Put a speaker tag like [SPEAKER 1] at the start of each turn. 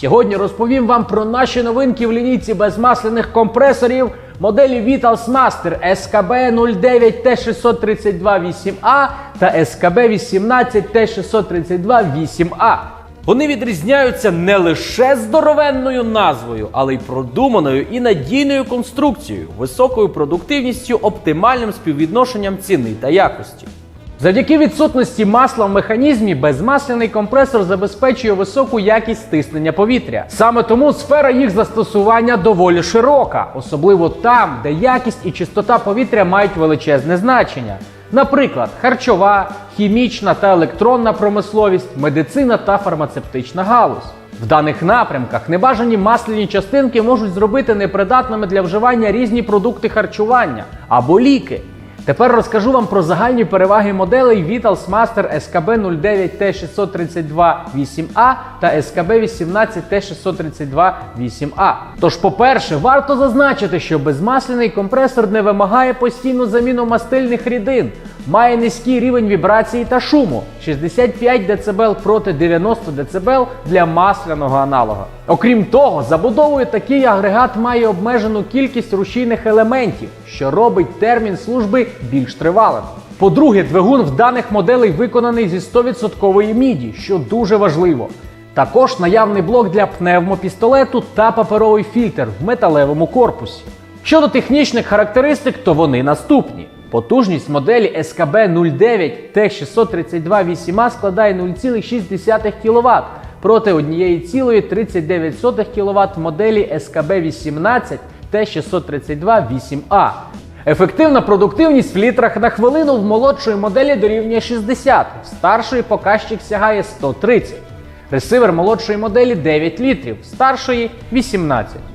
[SPEAKER 1] Сьогодні розповім вам про наші новинки в лінійці безмасляних компресорів моделі Vitals Master SKB 09 T632 8A та SKB 18 T632 8A. Вони відрізняються не лише здоровенною назвою, але й продуманою і надійною конструкцією, високою продуктивністю, оптимальним співвідношенням ціни та якості. Завдяки відсутності масла в механізмі безмасляний компресор забезпечує високу якість стиснення повітря. Саме тому сфера їх застосування доволі широка, особливо там, де якість і чистота повітря мають величезне значення. Наприклад, харчова, хімічна та електронна промисловість, медицина та фармацевтична галузь. В даних напрямках небажані масляні частинки можуть зробити непридатними для вживання різні продукти харчування або ліки. Тепер розкажу вам про загальні переваги моделей Vitals Master SKB 09 T632 8A та SKB 18 T632 8A. Тож, по-перше, варто зазначити, що безмасляний компресор не вимагає постійну заміну мастильних рідин, має низький рівень вібрації та шуму 65 дБ проти 90 дБ для масляного аналога. Окрім того, забудовою такий агрегат має обмежену кількість рушійних елементів, що робить термін служби більш тривалим. По-друге, двигун в даних моделей виконаний зі 100% міді, що дуже важливо. Також наявний блок для пневмопістолету та паперовий фільтр в металевому корпусі. Щодо технічних характеристик, то вони наступні. Потужність моделі SKB 09 T632 8A складає 0,6 кВт проти 1,39 кВт моделі SKB 18 T632 8A. Ефективна продуктивність в літрах на хвилину в молодшої моделі дорівнює 60, в старшої показчик сягає 130. Ресивер молодшої моделі 9 літрів, старшої 18.